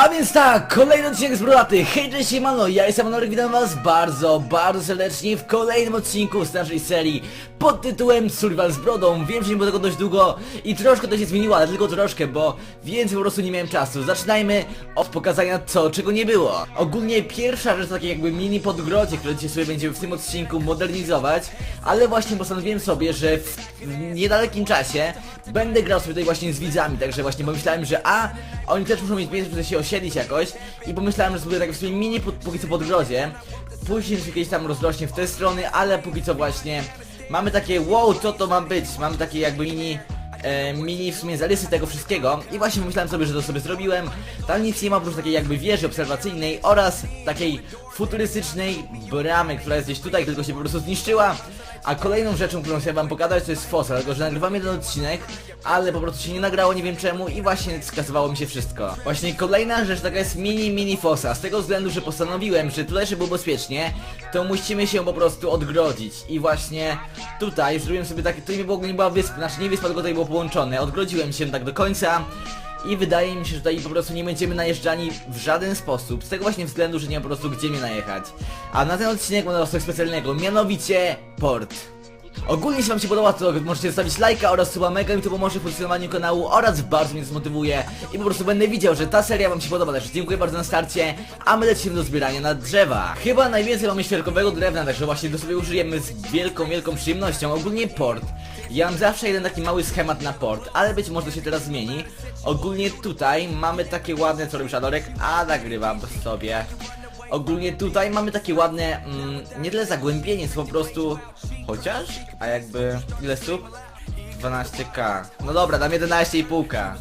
A więc tak, kolejny odcinek z Brodaty. Hej, cześć, siemano, ja jestem Anorek, witam was bardzo, bardzo serdecznie w kolejnym odcinku z naszej serii pod tytułem Survival z Brodą. Wiem, że nie było tego dość długo i troszkę to się zmieniło, ale tylko troszkę, bo więcej po prostu nie miałem czasu. Zaczynajmy od pokazania co, czego nie było. Ogólnie pierwsza rzecz, takie jakby mini podgrodzie, które dzisiaj sobie będziemy w tym odcinku modernizować, ale właśnie postanowiłem sobie, że w niedalekim czasie będę grał sobie tutaj właśnie z widzami, także właśnie pomyślałem, że a, oni też muszą mieć miejsce, żeby się osiedlić jakoś i pomyślałem, że sobie tak w sumie mini pod, póki co podgrodzie, później się kiedyś tam rozrośnie w te strony, ale póki co właśnie mamy takie, wow, co to ma być, mamy takie jakby mini e, mini w sumie zarysy tego wszystkiego i właśnie myślałem sobie, że to sobie zrobiłem. Tam nic nie ma oprócz takiej jakby wieży obserwacyjnej oraz takiej futurystycznej bramy, która jest gdzieś tutaj, tylko się po prostu zniszczyła. A kolejną rzeczą, którą chciałem wam pokazać to jest fosa, dlatego że nagrywam jeden odcinek, ale po prostu się nie nagrało, nie wiem czemu i właśnie skasowało mi się wszystko. Właśnie kolejna rzecz taka jest mini mini fosa, z tego względu, że postanowiłem, że tutaj żeby było bezpiecznie, to musimy się po prostu odgrodzić. I właśnie tutaj zrobiłem sobie takie, tutaj w ogóle nie była wyspa, znaczy nie wyspa, tylko tutaj było połączone, odgrodziłem się tak do końca i wydaje mi się, że tutaj po prostu nie będziemy najeżdżani w żaden sposób, z tego właśnie względu, że nie ma po prostu gdzie mnie najechać. A na ten odcinek mam coś specjalnego, mianowicie port. Ogólnie jeśli wam się podoba, to możecie zostawić lajka oraz suba mega mi to pomoże w funkcjonowaniu kanału oraz bardzo mnie zmotywuje i po prostu będę widział, że ta seria wam się podoba, także dziękuję bardzo na starcie, a my lecimy do zbierania na drzewa. Chyba najwięcej mamy świerkowego drewna, także właśnie to sobie użyjemy z wielką, wielką przyjemnością. Ogólnie port. Ja mam zawsze jeden taki mały schemat na port, ale być może się teraz zmieni. Ogólnie tutaj mamy takie ładne, co robisz Adorek? A nagrywam sobie. Ogólnie tutaj mamy takie ładne, mm, nie tyle zagłębienie, co po prostu... Chociaż? A jakby... Ile sub? 12k. No dobra, dam 11,5k.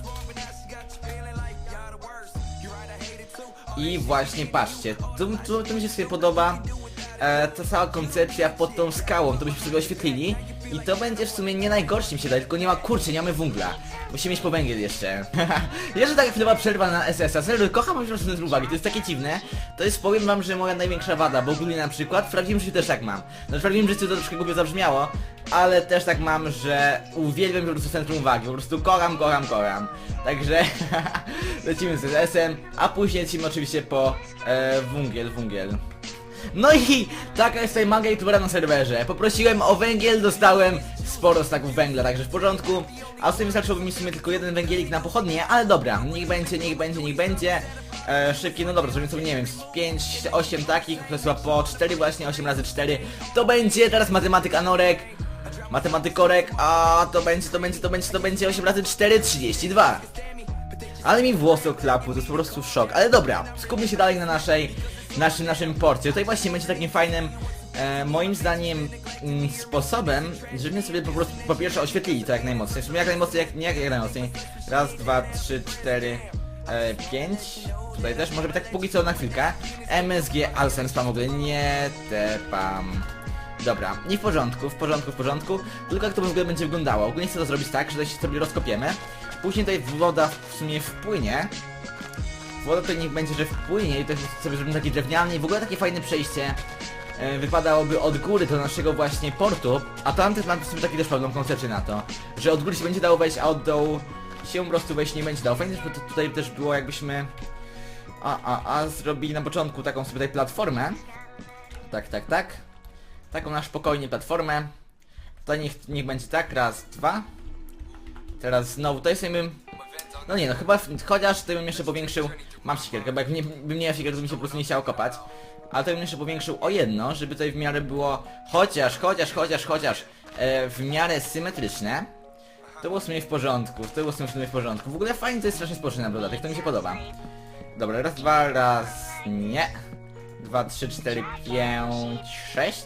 I właśnie patrzcie, tu, tu mi się sobie podoba e, ta cała koncepcja pod tą skałą, to byśmy sobie oświetlili i to będzie w sumie nie najgorsze mi się daje, tylko nie ma kurczy, nie mamy węgla. Musimy mieć po węgiel jeszcze. jeszcze taka chwilowa przerwa na SS-a, serio, kocham po prostu ten uwagi, to jest takie dziwne. To jest, powiem wam, że moja największa wada, bo ogólnie na przykład w prawdziwym życiu też tak mam. No w prawdziwym życiu to troszkę głupio zabrzmiało, ale też tak mam, że uwielbiam po prostu centrum uwagi, po prostu kocham, kocham, kocham. Także lecimy z SS-em, a później lecimy oczywiście po e, węgiel, węgiel. No i taka jest tutaj manga youtubera na serwerze. Poprosiłem o węgiel, dostałem sporo staków węgla, także w porządku. A w sumie wystarczyłoby mi w sumie tylko jeden węgielik na pochodnie, ale dobra, niech będzie, niech będzie, niech będzie. E, szybki, no dobra, zrobimy sobie, nie wiem, z 5, 8 takich, to chyba po 4 właśnie, 8 razy 4. To będzie teraz matematyk Anorek. Matematykorek, a to będzie, to będzie, to będzie, to będzie 8 razy 4, 32. Ale mi włosy oklapły, to jest po prostu szok. Ale dobra, skupmy się dalej na naszej, naszym, naszym porcie. Tutaj właśnie będzie takim fajnym, e, moim zdaniem, mm, sposobem, żebyśmy sobie po prostu po pierwsze oświetlili to jak najmocniej. W jak najmocniej, jak, nie jak, najmocniej. Raz, dwa, trzy, cztery, e, pięć. Tutaj też, może być tak póki co na chwilkę. MSG Alsen spam w ogóle, nie. Dobra, nie w porządku, w porządku, w porządku. Tylko jak to w ogóle będzie wyglądało. Ogólnie chcę to zrobić tak, że tutaj się sobie rozkopiemy. Później tutaj woda w sumie wpłynie. Woda tutaj niech będzie, że wpłynie i też sobie zrobimy taki drewniany i w ogóle takie fajne przejście. E, wypadałoby od góry do naszego właśnie portu, a tamten mam w sumie taki też pewną koncepcję na to, że od góry się będzie dało wejść, a od dołu się po prostu wejść nie będzie dało. Fajnie, żeby to tutaj też było jakbyśmy... A, a, a zrobili na początku taką sobie tutaj platformę. Tak, tak, tak. Taką na spokojnie platformę. Tutaj niech, niech będzie tak, raz, dwa. Teraz znowu tutaj sobie bym... No nie no, chyba chociaż tutaj bym jeszcze powiększył... Mam siekierkę, bo jak nie, bym nie miał siekierki, to bym się po prostu nie chciał kopać. Ale to bym jeszcze powiększył o jedno, żeby tutaj w miarę było chociaż, chociaż, chociaż, chociaż e, w miarę symetryczne. To było w sumie w porządku, to było w sumie w porządku. W ogóle fajnie to jest strasznie spoczynne na brodatek, to mi się podoba. Dobra, raz, dwa, raz, nie. Dwa, trzy, cztery, pięć, sześć.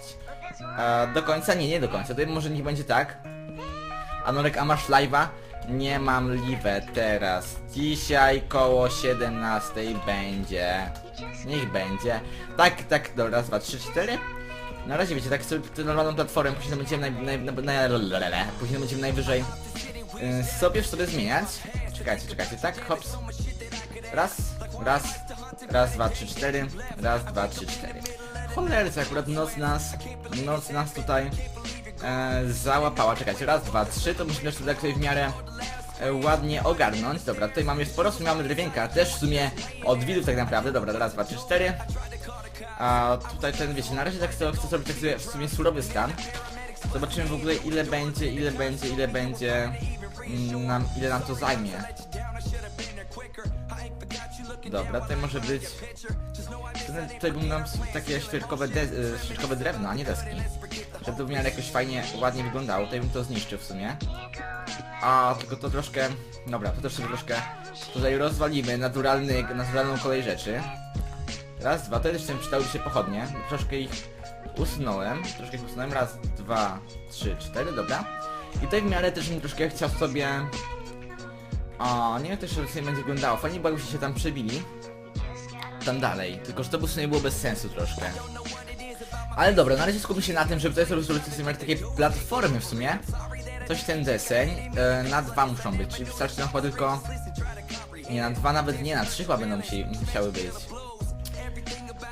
E, do końca? Nie, nie do końca, to może niech będzie tak. Anorek, a masz live'a? Nie mam live teraz. Dzisiaj koło 17 będzie. Niech będzie. Tak, tak, dobra, raz, dwa, trzy, cztery. Na razie wiecie, tak sobie normalną platformę, później będziemy naj, naj, naj, naj, później będziemy najwyżej y, sobie w sobie zmieniać. Czekajcie, czekajcie, tak, hops. Raz, raz, raz, dwa, trzy, cztery. Raz, dwa, trzy, cztery. Cholerce, akurat noc nas, noc nas tutaj e, załapała. Czekajcie, raz, dwa, trzy, to musimy tak sobie w miarę ładnie ogarnąć. Dobra, tutaj mamy sporo, w sumie mamy też w sumie od widów tak naprawdę. Dobra, raz, dwa, trzy, cztery. A tutaj ten, wiecie, na razie tak chcę, chcę zrobić tak sobie w sumie surowy stan. Zobaczymy w ogóle ile będzie, ile będzie, ile będzie mm, nam, ile nam to zajmie. Dobra, tutaj może być... Tutaj, bym nam takie świerkowe, de, świerkowe drewno, a nie deski. Żeby to w miarę jakoś fajnie, ładnie wyglądało, tutaj bym to zniszczył w sumie. A, tylko to troszkę... Dobra, to też sobie troszkę tutaj rozwalimy naturalny, naturalną kolej rzeczy. Raz, dwa, to jeszcze przydałyby się pochodnie. Troszkę ich usunąłem. Troszkę ich usunąłem. Raz, dwa, trzy, cztery, dobra. I tutaj w miarę też troszkę chciał sobie... O, nie wiem też, jak to sobie będzie wyglądało. Fajnie by jakbyście się tam przebili. Tam dalej. Tylko, że to by było bez sensu troszkę. Ale dobra, na razie skupmy się na tym, żeby tutaj sobie takie platformy w sumie. Coś ten deseń. E, na dwa muszą być, czyli wystarczy nam chyba tylko... Nie, na dwa nawet nie, na trzy chyba będą musiały być.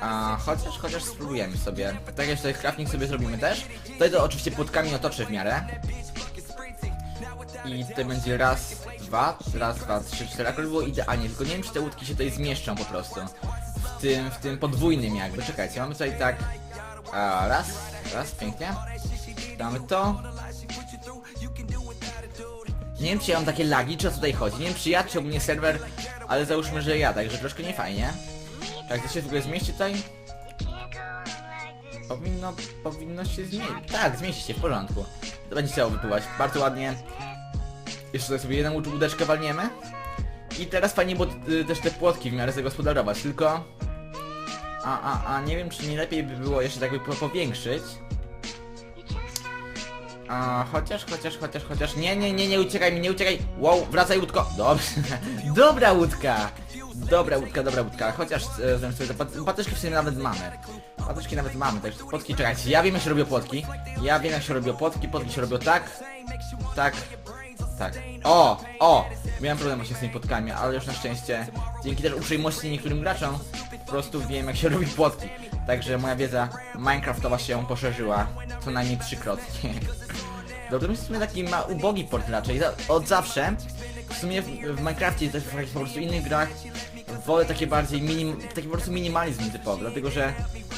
A, chociaż, chociaż spróbujemy sobie. Tak jak tutaj crafting sobie zrobimy też. Tutaj to oczywiście płotkami otoczę w miarę. I tutaj będzie raz, dwa, raz, dwa, trzy, cztery. Akurat było idealnie, tylko nie wiem czy te łódki się tutaj zmieszczą po prostu. W tym, w tym podwójnym jakby. Czekajcie, mamy tutaj tak... A, raz, raz, pięknie. Damy to. Nie wiem czy ja mam takie lagi, czy o co tutaj chodzi. Nie wiem czy ja, czy ogólnie serwer, ale załóżmy, że ja, także troszkę nie fajnie. Tak, to się w ogóle zmieści tutaj? Powinno, powinno się zmieścić. Tak, zmieści się, w porządku. To będzie chciało wypływać, bardzo ładnie. Jeszcze tutaj sobie jedną łódeczkę walniemy. I teraz fajnie było y, też te płotki w miarę zagospodarować, tylko... A, a, a nie wiem czy nie lepiej by było jeszcze tak by po- powiększyć. A, chociaż, chociaż, chociaż, chociaż, nie, nie, nie, nie uciekaj mi, nie uciekaj, wow, wracaj łódko, dobrze, dobra łódka, dobra łódka, dobra łódka, chociaż, e, sobie, te pat- patyczki w sumie nawet mamy, patyczki nawet mamy, także płotki, czekajcie, ja wiem jak się robią płotki, ja wiem jak się robią płotki, płotki się robią tak, tak, tak, o, o, miałem problem właśnie z tymi płotkami, ale już na szczęście, dzięki też uprzejmości niektórym graczom, prostu wiem jak się robi płotki, także moja wiedza minecraftowa się poszerzyła, co najmniej trzykrotnie. Dobra, to jest w sumie taki ma ubogi port raczej. Od zawsze. W sumie w, w Minecrafcie, też w po prostu innych grach wolę takie bardziej minim, taki po prostu minimalizm typowy, dlatego że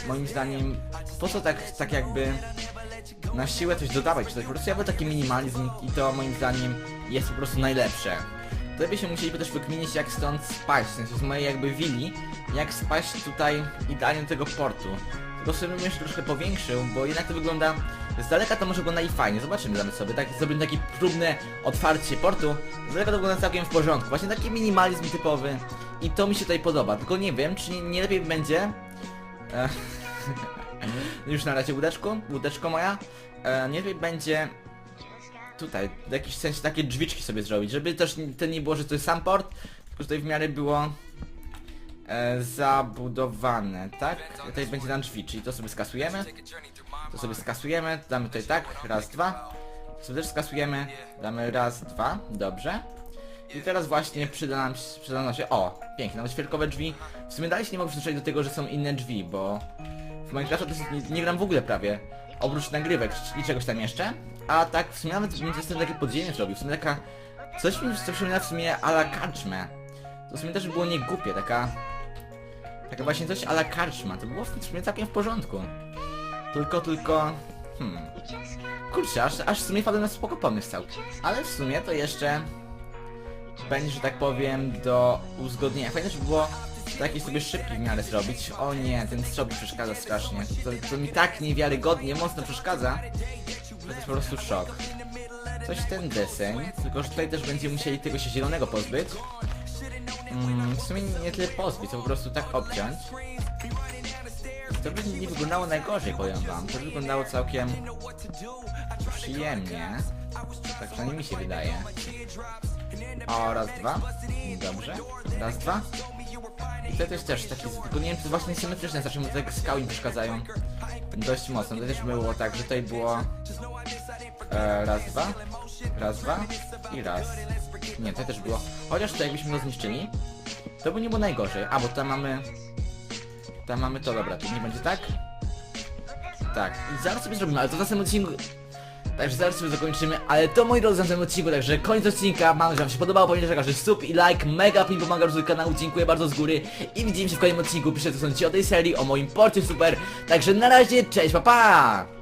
moim zdaniem po co tak, tak jakby na siłę coś dodawać, czy coś, po prostu ja wolę taki minimalizm i to moim zdaniem jest po prostu najlepsze. Tutaj by się musieliby też wykminić jak stąd spaść, w sensie z mojej jakby willi, jak spaść tutaj idealnie do tego portu. Tylko sobie bym jeszcze troszkę powiększył, bo jednak to wygląda z daleka to może wygląda i fajnie, zobaczymy nawet sobie, tak zrobimy takie próbne otwarcie portu, z daleka to wygląda całkiem w porządku, właśnie taki minimalizm typowy. I to mi się tutaj podoba, tylko nie wiem, czy nie, lepiej będzie, e, już na razie łódeczko, łódeczko moja, e, nie będzie tutaj w jakiś sensie takie drzwiczki sobie zrobić, żeby też to nie było, że to jest sam port, tylko tutaj w miarę było e, zabudowane, tak? Tutaj będzie nam drzwi, czyli to sobie skasujemy. To sobie skasujemy, damy tutaj tak, raz, dwa. To sobie też skasujemy, damy raz, dwa, dobrze. I teraz właśnie przyda nam, przyda nam się, o, pięknie, nawet świerkowe drzwi. W sumie dalej się nie mogę przyzwyczaić do tego, że są inne drzwi, bo w jest- nie, nie gram w ogóle prawie. Oprócz nagrywek i czegoś tam jeszcze. A tak, w sumie nawet bym sobie takie podziemie zrobił, w sumie taka... Coś mi przypomina w sumie a la karczmę. To w sumie też było nie głupie, taka... Taka właśnie coś a la karczma, to było w sumie całkiem w porządku. Tylko, tylko... Hmm... Kurczę, aż, aż w sumie wpadłem na spoko pomysł. Ale w sumie to jeszcze... Będzie, że tak powiem, do uzgodnienia. Fajnie, żeby było taki sobie szybki w miarę zrobić. O nie, ten strzał mi przeszkadza strasznie. To, to mi tak niewiarygodnie, mocno przeszkadza. To jest po prostu szok. Coś ten deseń, tylko że tutaj też będziemy musieli tego się zielonego pozbyć. Mm, w sumie nie tyle pozbyć, co po prostu tak obciąć. To by nie wyglądało najgorzej, powiem wam. To by wyglądało całkiem przyjemnie. Tak przynajmniej mi się wydaje. O, raz, dwa. Dobrze. Raz, dwa. To jest też taki, tylko nie wiem, czy właśnie symetryczne, znaczy mu skały mi przeszkadzają dość mocno. To też było tak, że tutaj było e, raz, dwa, raz, dwa i raz. Nie, to też było. Chociaż to jakbyśmy go zniszczyli, to by nie było najgorzej. A, bo tam mamy... Tam mamy to, dobra, tu nie będzie tak? Tak, zaraz sobie zrobimy, ale to w następnym odcinku... Także zaraz sobie zakończymy, ale to moi drodzy na tym odcinku, także koniec odcinka, mam nadzieję, że wam się podobało, pamiętajcie, że sub i like, mega pin pomaga rozwoju kanału, dziękuję bardzo z góry. I widzimy się w kolejnym odcinku, piszcie co sądzicie o tej serii, o moim porcie super, także na razie, cześć, pa pa!